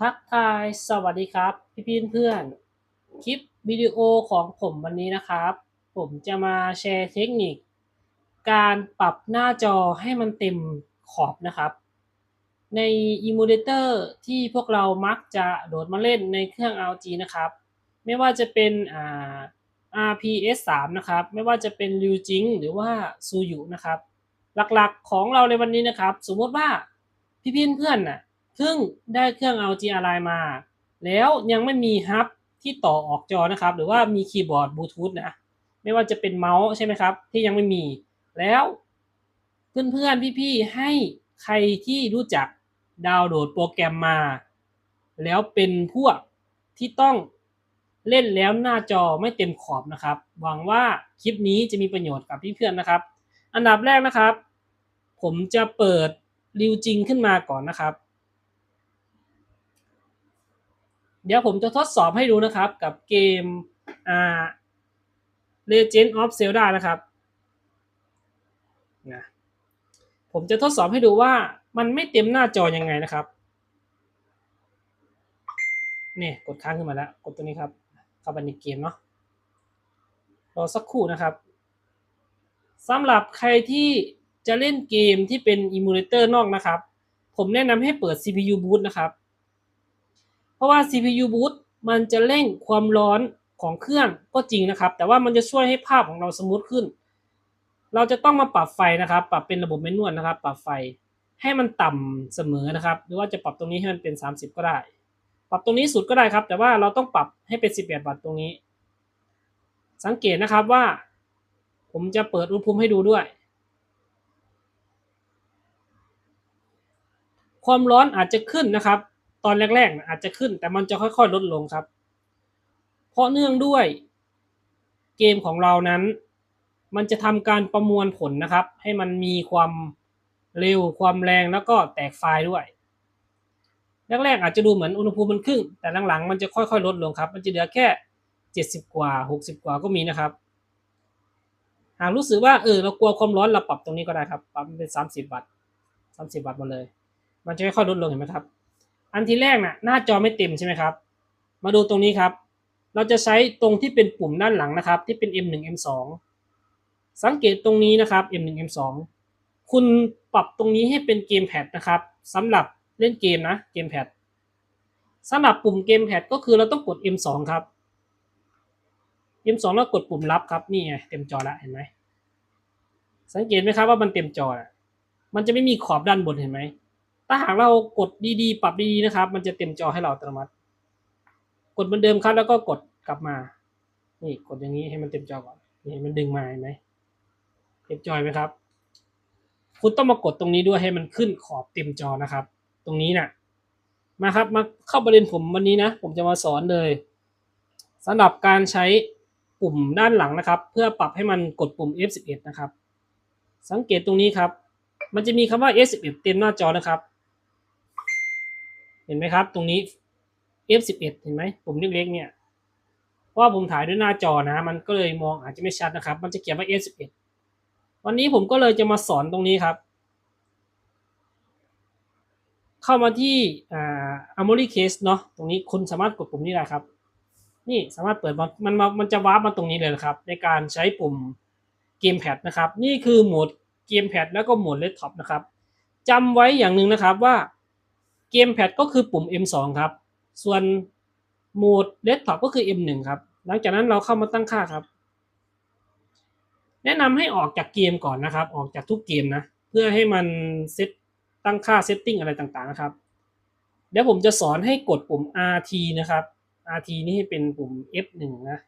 ทักทายสวัสดีครับ พี่พี่เพื่อนๆคลิปวิดีโอของผมวันนี้นะครับ ผมจะมาแชร์เทคนิค การปรับหน้าจอให้มันเต็มขอบนะครับ ใน Emulator ที่พวกเรามักจะโดดมาเล่นในเครื่อง RG นะครับ ไม่ว่าจะเป็นอ่า RPS 3นะครับ ไม่ว่าจะเป็น Liu Jing หรือว่า Suyu นะครับ หลักๆของเราในวันนี้นะครับ สมมติว่าพี่พี่เพื่อนๆน่ะ เพิ่งได้เครื่อง LG Align มา แล้วยังไม่มีฮับที่ต่อออกจอนะครับ หรือว่ามีคีย์บอร์ดบลูทูธนะ ไม่ว่าจะเป็นเมาส์ใช่ไหมครับ ที่ยังไม่มี แล้วเพื่อนๆ พี่ๆ ให้ใครที่รู้จักดาวน์โหลดโปรแกรมมา แล้วเป็นพวกที่ต้องเล่นแล้วหน้าจอไม่เต็มขอบนะครับ หวังว่าคลิปนี้จะมีประโยชน์กับเพื่อนๆนะครับ อันดับแรกนะครับ ผมจะเปิดริวจริงขึ้นมาก่อนนะครับ เดี๋ยวผมจะทดสอบให้ดูนะครับกับเกมอ่า Legend of Zelda นะครับนะผมจะทดสอบให้ดูว่ามันไม่เต็มหน้าจอยังไงนะครับนี่กดค้างขึ้นมาแล้ว กดตัวนี้ครับ เข้าไปในเกมเนาะรอสักครู่นะครับสำหรับใครที่จะเล่นเกมที่เป็นอิมูเลเตอร์นอกนะครับ ผมแนะนำให้เปิด CPU boot นะครับ เพราะว่า CPU boot มันจะเร่งความร้อนของเครื่องก็จริงนะครับ แต่ว่ามันจะช่วยให้ภาพของเราสมูทขึ้น เราจะต้องมาปรับไฟนะครับ ปรับเป็นระบบแมนนวลนะครับ ปรับไฟให้มันต่ำเสมอนะครับ หรือว่าจะปรับตรงนี้ให้มันเป็น 30 ก็ได้ ปรับตรงนี้สุดก็ได้ครับ แต่ว่าเราต้องปรับให้เป็น 18 วัตต์ตรงนี้ สังเกตนะครับว่า ผมจะเปิดอุณหภูมิให้ดูด้วย ความร้อนอาจจะขึ้นนะครับ ตอนแรกๆอาจจะขึ้น แต่มันจะค่อยๆลดลงครับ เพราะเนื่องด้วยเกมของเรานั้น มันจะทำการประมวลผลนะครับ ให้มันมีความเร็วความแรงแล้วก็แตกไฟล์ด้วย แรกๆอาจจะดูเหมือนอุณหภูมิมันขึ้น แต่หลังๆ มันจะค่อยๆ ลดลงครับ มันจะเหลือแค่ 70 กว่า 60 กว่าก็มีนะครับ หากรู้สึกว่าเออเรากลัวความร้อนเราปรับตรงนี้ก็ได้ครับ ปรับเป็น 30 วัตต์30 วัตต์มาเลย มันจะค่อยๆลดลงเห็นไหมครับ อันที่แรกนะ่ะหน้าจอไม่เต็มใช่ไหมครับ มาดูตรงนี้ครับ เราจะใช้ตรงที่เป็นปุ่มด้านหลังนะครับ ที่เป็น M1 M2 สังเกตตรงนี้นะครับ M1 M2 คุณปรับตรงนี้ให้เป็นเกมแพดนะครับสำหรับเล่นเกมนะเกมแพดสำหรับปุ่มเกมแพดก็คือเราต้องกด M2 ครับ M2 แล้วกดปุ่มรับครับนี่ไงเต็มจอแล้วเห็นไหมสังเกตไหมครับว่ามันเต็มจอแล้วมันจะไม่มีขอบด้านบนเห็นไหม ถ้าหากเรากดดีๆ ปรับดีๆนะครับ มันจะเต็มจอให้เราอัตโนมัติ กดเหมือนเดิมครับ แล้วก็กดกลับมา นี่กดอย่างนี้ให้มันเต็มจอก่อนนี่มันดึงมาเห็นไหมเต็มจอไหมครับ คุณต้องมากดตรงนี้ด้วยให้มันขึ้นขอบเต็มจอนะครับ ตรงนี้นะ่ะ มาครับมาเข้าประเด็นผมวันนี้นะ ผมจะมาสอนเลยสำหรับการใช้ปุ่มด้านหลังนะครับ เพื่อปรับให้มันกดปุ่ม F11 นะครับ สังเกตตรงนี้ครับ มันจะมีคำว่า F11 เต็มหน้าจอนะครับ เห็นไหมครับ ตรงนี้ F11 เห็นไหมปุ่มเล็กๆเนี่ยเพราะว่าผมถ่ายด้วยหน้าจอนะ มันก็เลยมองอาจจะไม่ชัดนะครับ มันจะเขียนว่า F11 วันนี้ผมก็เลยจะมาสอนตรงนี้ครับ เข้ามาที่อ่า Amory Case เนาะตรงนี้คุณสามารถกดปุ่มนี้ได้ครับ นี่สามารถเปิดมันมันมันจะวาร์ปมาตรงนี้เลยนะครับ ในการใช้ปุ่มเกมแพดนะครับ นี่คือโหมดเกมแพดแล้วก็โหมดเล p ท็อปนะครับจำไว้อย่างหนึ่งนะครับว่า เกมแพดก็คือปุ่ม M2 ครับ ส่วนโหมดเล p ท็อปก็คือ M1 ครับ หลังจากนั้นเราเข้ามาตั้งค่าครับ แนะนำให้ออกจากเกมก่อนนะครับ ออกจากทุกเกมนะ เพื่อให้มันเซตตั้งค่าเซตติ้งอะไรต่างๆนะครับ เดี๋ยวผมจะสอนให้กดปุ่ม RT นะครับ RT นี่ให้เป็นปุ่ม F1 นะ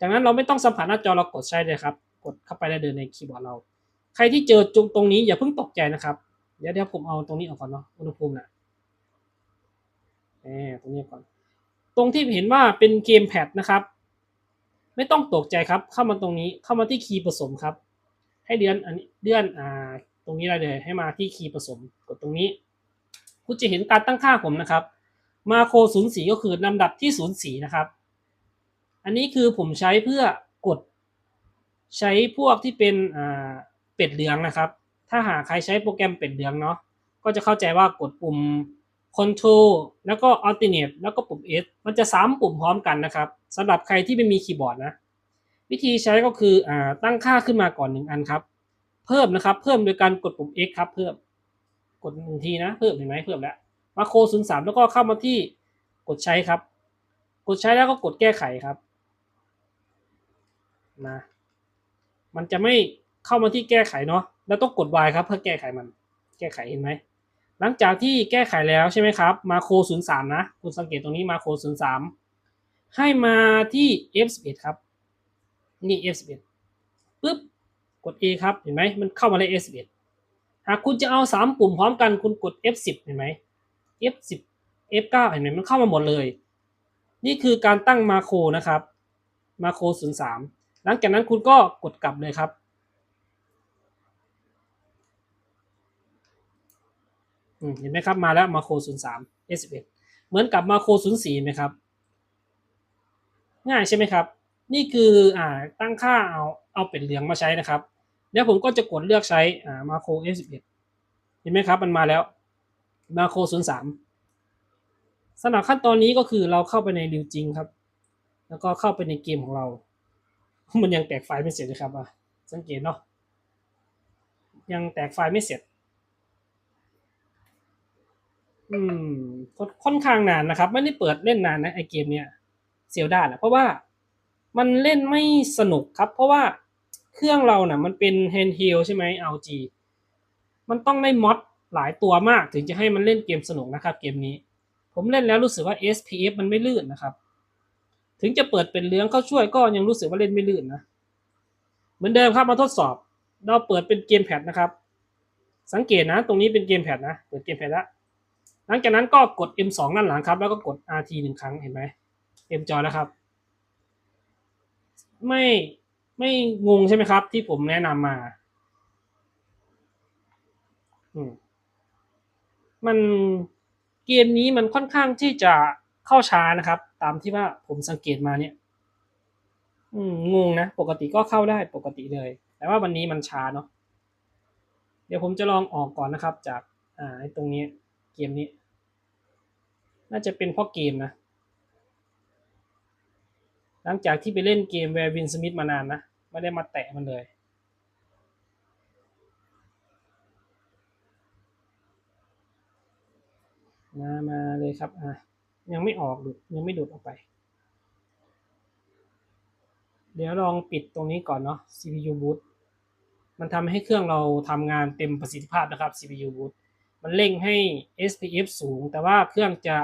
จากนั้นเราไม่ต้องสัมผัสหน้าจอเรากดใช้เลยครับ กดเข้าไปได้เลยในคีย์บอร์ดเรา ใครที่เจอจุงตรงนี้อย่าเพิ่งตกใจนะครับ เดี๋ยวเดี๋ยวผมเอาตรงนี้ออกก่อนเนาะ อุณหภูมินะแหม ตรงนี้ก่อน ตรงที่เห็นว่าเป็นเกมแพดนะครับ ไม่ต้องตกใจครับ เข้ามาตรงนี้ เข้ามาที่คีย์ผสมครับ ให้เลื่อนอันนี้เลื่อนอ่า ตรงนี้ได้เลย ให้มาที่คีย์ผสม กดตรงนี้ คุณจะเห็นการตั้งค่าผมนะครับ มาโคศูนย์สีก็คือลำดับที่ศูนย์สีนะครับ อันนี้คือผมใช้เพื่อกด ใช้พวกที่เป็นอ่าเป็ดเหลืองนะครับ ถ้าหากใครใช้โปรแกรมเป็ดเหลืองเนาะ ก็จะเข้าใจว่ากดปุ่ม Control แล้วก็ Alternate แล้วก็ปุ่ม S มันจะซ้ำปุ่มพร้อมกันนะครับสำหรับใครที่ไม่มีคีย์บอร์ดนะ วิธีใช้ก็คืออตั้งค่าขึ้นมาก่อนหนึ่งอันครับ เพิ่มนะครับ เพิ่มโดยการกดปุ่ม X ครับ เพิ่ม กดหนึ่งทีนะ เพิ่มเห็นไหมเพิ่มแล้ว มาโคศูนย์สามแล้วก็เข้ามาที่กดใช้ครับ กดใช้แล้วก็กดแก้ไขครับนะมันจะไม่เข้ามาที่แก้ไขเนาะแล้วต้องกด Y ครับ เพื่อแก้ไขมัน แก้ไขเห็นไหม หลังจากที่แก้ไขแล้วใช่ไหมครับมาโคศูนย์สามนะ คุณสังเกตตรงนี้มาโคศูนย์สามให้มาที่ F11 ครับ นี่ F11 ปึ๊บ กด A ครับ เห็นไหมมันเข้ามาใน F11 หากคุณจะเอาสามปุ่มพร้อมกันคุณกด F10 เห็นไหม F10 F9 เห็นไหมมันเข้ามาหมดเลย นี่คือการตั้งมาโครนะครับมาโค03 หลังจากนั้นคุณก็กดกลับเลยครับ อืม เห็นไหมครับมาแล้วมาโคร03 S11 เหมือนกับมาโคร04ไหมครับ ง่ายใช่ไหมครับ นี่คืออ่าตั้งค่าเอาเอาเป็นเหลืองมาใช้นะครับเดี๋ยวผมก็จะกดเลือกใช้อ่ามาโคร F11 เห็นไหมครับ มันมาแล้วมาโคร03สำหรับขั้นตอนนี้ก็คือเราเข้าไปในริวจริงครับ แล้วก็เข้าไปในเกมของเรา มันยังแตกไฟล์ไม่เสร็จเลยครับอะสังเกตเนาะยังแตกไฟล์ไม่เสร็จ อืมค่อนข้างนานนะครับ ไม่ได้เปิดเล่นนานนะไอเกมเนี้ยเซียลดานเพราะว่ามันเล่นไม่สนุกครับ เพราะว่าเครื่องเรานะ่ะ มันเป็นแฮนด์เฮลใช่ไหม LG มันต้องได้มอดหลายตัวมากถึงจะให้มันเล่นเกมสนุกนะครับ เกมนี้ ผมเล่นแล้วรู้สึกว่า SPF มันไม่ลื่นนะครับ ถึงจะเปิดเป็นเลื้องเข้าช่วยก็ยังรู้สึกว่าเล่นไม่ลื่นนะ เหมือนเดิมครับมาทดสอบ เราเปิดเป็นเกมแพดนะครับ สังเกตนะ ตรงนี้เป็นเกมแพดนะ เปิดเกมแพดแล้ว หลังจากนั้นก็กด M2 ด้านหลังครับ แล้วก็กด RT หนึ่งครั้งเห็นไหมเต็มจอแล้วครับ ไม่ไม่งงใช่ไหมครับ ที่ผมแนะนำมาอืมมันเกมนี้มันค่อนข้างที่จะเข้าช้านะครับ ตามที่ว่าผมสังเกตมาเนี่ย อืมงงนะ ปกติก็เข้าได้ปกติเลย แต่ว่าวันนี้มันช้าเนาะเดี๋ยวผมจะลองออกก่อนนะครับ จากอ่าตรงนี้เกมนี้ น่าจะเป็นเพราะเกมนะ หลังจากที่ไปเล่นเกมแวร์วินสมิธมานานนะ ไม่ได้มาแตะมันเลย มามาเลยครับ อะ ยังไม่ออกดูยังไม่ดูดออกไป เดี๋ยวลองปิดตรงนี้ก่อนเนาะ CPU boot มันทำให้เครื่องเราทำงานเต็มประสิทธิภาพนะครับ CPU boot มันเร่งให้ SPF สูง แต่ว่าเครื่องจะ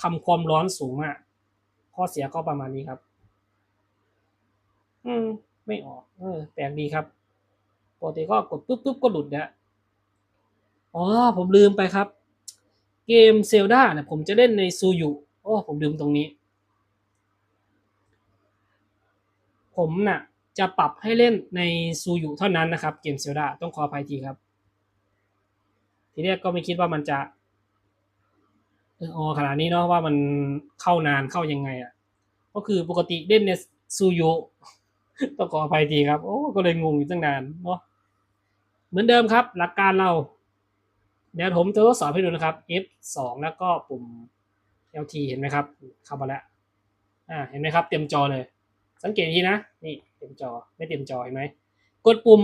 ทำความร้อนสูงมากข้อเสียก็ประมาณนี้ครับ อืม ไม่ออก เออแปลกดีครับปกติก็กดปุ๊บปุ๊บก็หลุดนะอ๋อ ผมลืมไปครับ เกมเซลดาเนี่ยผมจะเล่นในซูยุโอ้ผมลืมตรงนี้ ผมน่ะ จะปรับให้เล่นในซูยุเท่านั้นนะครับ เกมเซลดาต้องขออภัยทีครับ ทีแรกก็ไม่คิดว่ามันจะ อออขนาดนี้เนาะว่ามันเข้านานเข้ายังไงอะ ก็คือปกติเล่นในซูยุต้องขออภัยทีครับโอ้ก็เลยงงอยู่ตั้งนานเนาะเหมือนเดิมครับ หลักการเราเดี๋ยวผมจะทดสอบให้ดูนะครับ F2 แล้วก็ปุ่ม LT เห็นไหมครับ เข้ามาแล้วอ่าเห็นไหมครับ เต็มจอเลย สังเกตทีนะ นี่เต็มจอไม่เต็มจอเห็นไหมกดปุ่ม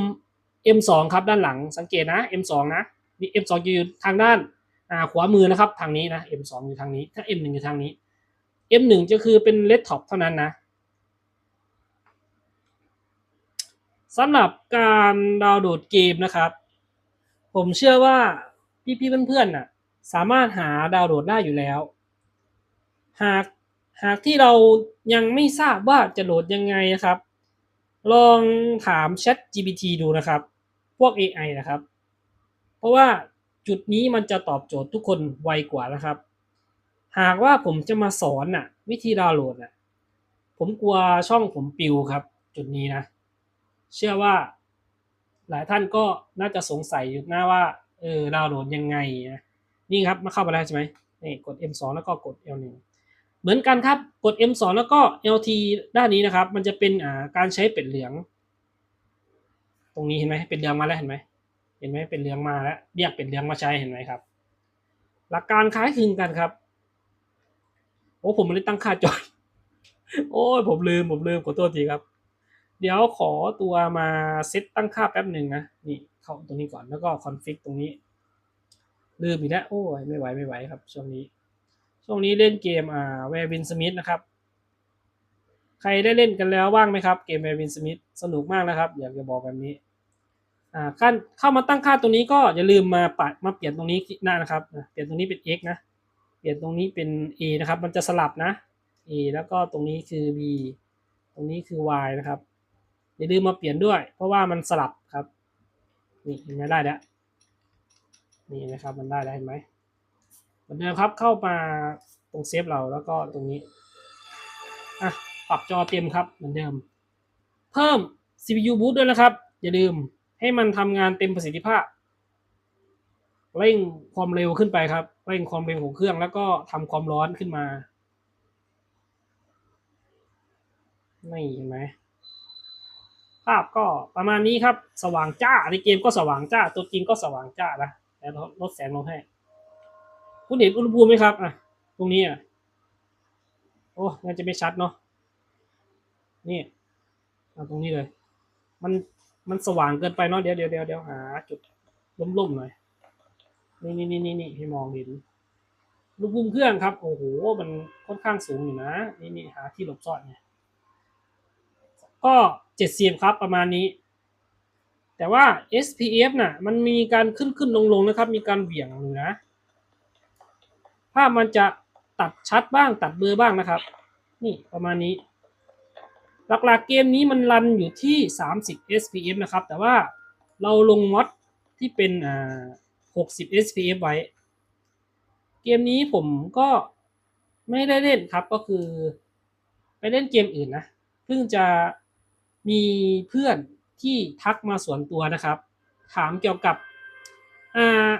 M2 ครับด้านหลังสังเกตนะ M2 นะนี่ M2 อยู่ทางด้าน ขวามือนะครับทางนี้นะ M2 อยู่ทางนี้ถ้า M1 อยู่ทางนี้ M1 จะคือเป็นเลดท็อปเท่านั้นนะสำหรับการดาวน์โหลดเกมนะครับ ผมเชื่อว่าพี่ๆเพื่อนๆน่ะสามารถหาดาวน์โหลดได้อยู่แล้ว หากหากที่เรายังไม่ทราบว่าจะโหลดยังไงนะครับ ลองถาม Chat GPT ดูนะครับ พวก AI นะครับ เพราะว่า จุดนี้มันจะตอบโจทย์ทุกคนไวกว่านะครับ หากว่าผมจะมาสอนน่ะ วิธีดาวน์โหลดน่ะ ผมกลัวช่องผมปิวครับ จุดนี้นะ เชื่อว่า หลายท่านก็น่าจะสงสัยอยู่หนะว่าเออดาวน์โหลดยังไงนะนี่ครับมาเข้ามาแล้วใช่ไหมนี่กด M2 แล้วก็กด L1 เหมือนกันครับกด M2 แล้วก็ LT ด้านนี้นะครับ มันจะเป็นอ่าการใช้เป็ดเหลือง ตรงนี้เห็นไหมเป็นเหลืองมาแล้วเห็นไหม ห็นไหมเป็นเหลืองมาแล้วเรียกเป็ดเหลืองมาใช้เห็นไหมครับ หลักการคล้ายคลึงกันครับ โอ้ผมไม่ได้ตั้งค่าจอย โอ้ยผมลืมผมลืมขอโทษทีครับ เดี๋ยวขอตัวมาเซตตั้งค่าแป๊บหนึ่งนะนี่เข้าตรงนี้ก่อนแล้วก็คอนฟิกตรงนี้ ลืมอีกแล้วโอ้ยไม่ไหวไม่ไหวครับ ช่วงนี้ ช่วงนี้เล่นเกมอ่าแวร์วินสมิธนะครับใครได้เล่นกันแล้วบ้างไหมครับ เกมแวร์วินสมิธสนุกมากนะครับ อยากจะบอกแบบนี้ ขั้นเข้ามาตั้งค่าตรงนี้ก็อย่าลืมมาปัดมาเปลี่ยนตรงนี้หน้านะครับ เปลี่ยนตรงนี้เป็น x นะ เปลี่ยนตรงนี้เป็น a นะครับ มันจะสลับนะ a แล้วก็ตรงนี้คือ b ตรงนี้คือ y นะครับ อย่าลืมมาเปลี่ยนด้วย เพราะว่ามันสลับครับ นี่เห็นไหมได้แล้ว นี่นะครับ มันได้แล้วเห็นไหมเหมือนเดิมครับ เข้ามาตรงเซฟเราแล้วก็ตรงนี้ อะ ปรับจอเต็มครับ เหมือนเดิม เพิ่ม CPU boost ด้วยนะครับ อย่าลืม ให้มันทำงานเต็มประสิทธิภาพ เร่งความเร็วขึ้นไปครับ เร่งความเร็วของเครื่องแล้วก็ทำความร้อนขึ้นมานี่เห็นไหมภาพก็ประมาณนี้ครับ สว่างจ้าในเกมก็สว่างจ้า ตัวจริงก็สว่างจ้านะแต่ลดแสงลงให้ คุณเห็นอุณหภูมิไหมครับอะตรงนี้อะโอ้น่าจะไม่ชัดเนาะนี่เอาตรงนี้เลย มัน มันสว่างเกินไปเนาะเดี๋ยวเดี๋ยวเดี๋ยวเดี๋ยวหาจุดล่มๆหน่อยนี่นี่นี่นี่นี่ให้มองเห็นอุณหภูมิเครื่องครับ โอ้โห มันค่อนข้างสูงอยู่นะ นี่นี่หาที่หลบซ่อนเนี่ยก็เจ็ดสิบครับประมาณนี้ แต่ว่า SPF น่ะ มันมีการขึ้นขึ้นลงลงนะครับ มีการเหวี่ยงอยู่นะ ภาพมันจะตัดชัดบ้างตัดเบลอบ้างนะครับ นี่ประมาณนี้ หลักๆเกมนี้มันรันอยู่ที่ 30 SPF นะครับ แต่ว่าเราลงมอดที่เป็นอ่า60 SPF ไว้ เกมนี้ผมก็ไม่ได้เล่นครับก็คือ ไปเล่นเกมอื่นนะเพิ่งจะมีเพื่อนที่ทักมาส่วนตัวนะครับ ถามเกี่ยวกับอ่า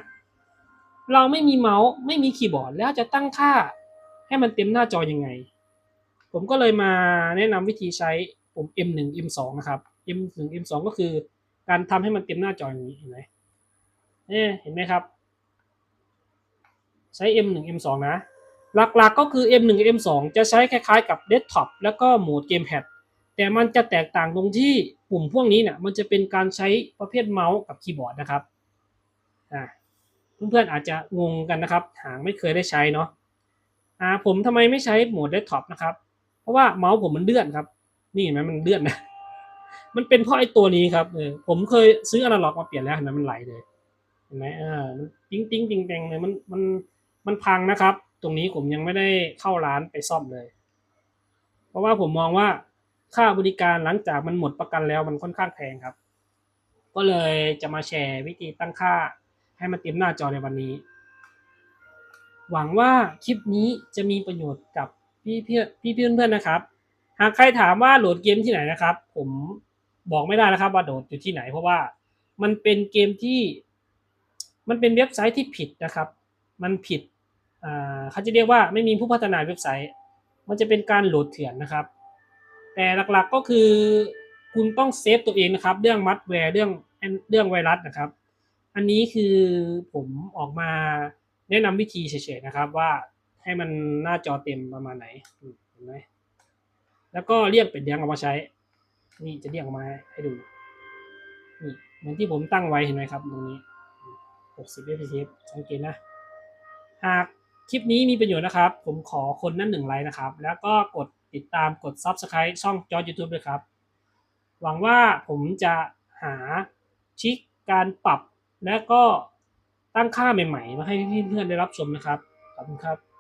เราไม่มีเมาส์ไม่มีคีย์บอร์ดแล้วจะตั้งค่าให้มันเต็มหน้าจอยังไง ผมก็เลยมาแนะนำวิธีใช้ปุ่ม M1 M2 นะครับ M1 M2 ก็คือการทำให้มันเต็มหน้าจออย่างนี้เห็นไหมเนี่ยเห็นไหมครับ ใช้ M1 M2 นะ หลักๆก็คือ M1 M2 จะใช้คล้ายๆกับเดสก์ท็อปแล้วก็โหมดเกมแพดแต่มันจะแตกต่างตรงที่ปุ่มพวกนี้เนี่ยมันจะเป็นการใช้ประเภทเมาส์กับคีย์บอร์ดนะครับอ่าเพื่อนๆอาจจะงงกันนะครับ หางไม่เคยได้ใช้เนาะอ่าผมทำไมไม่ใช้โหมดเดสก์ท็อปนะครับ เพราะว่าเมาส์ผมมันเลื่อนครับ นี่เห็นไหมมันเลื่อนนะ มันเป็นเพราะไอ้ตัวนี้ครับเออผมเคยซื้ออนาล็อกมาเปลี่ยนแล้วเห็นไหมมันไหลเลยเห็นไหมอ่ามันติ้งติ้งติ้งแตงเลยมันมันมันพังนะครับ ตรงนี้ผมยังไม่ได้เข้าร้านไปซ่อมเลย เพราะว่าผมมองว่าค่าบริการหลังจากมันหมดประกันแล้วมันค่อนข้างแพงครับ ก็เลยจะมาแชร์วิธีตั้งค่าให้มันเต็มหน้าจอในวันนี้ หวังว่าคลิปนี้จะมีประโยชน์กับ พี่เพื่อนพี่เพื่อนเพื่อนนะครับ หากใครถามว่าโหลดเกมที่ไหนนะครับ ผมบอกไม่ได้นะครับ ว่าโหลดอยู่ที่ไหน เพราะว่ามันเป็นเกมที่ มันเป็นเว็บไซต์ที่ผิดนะครับ มันผิดเขาจะเรียกว่าไม่มีผู้พัฒนาเว็บไซต์ มันจะเป็นการโหลดเถื่อนนะครับ แต่หลักๆก็คือคุณต้องเซฟตัวเองนะครับ เรื่องมัดแวร์เรื่องเรื่องไวรัสนะครับ อันนี้คือผมออกมาแนะนำวิธีเฉยๆนะครับว่า ให้มันหน้าจอเต็มประมาณไหนเห็นไหมแล้วก็เรียกเป็ดเลี้ยงออกมาใช้ นี่จะเรียกออกมาให้ดูนี่เหมือนที่ผมตั้งไว้เห็นไหมครับ ตรงนี้ 60 fps สังเกตนะ หากคลิปนี้มีประโยชน์นะครับ ผมขอคนนั้นหนึ่งไลค์นะครับ แล้วก็กดติดตามกด Subscribe ช่องจอ YouTube ด้วยครับ หวังว่าผมจะหาชิคการปรับและก็ตั้งค่าใหม่ๆ มาให้เพื่อนๆได้รับชมนะครับ ขอบคุณครับ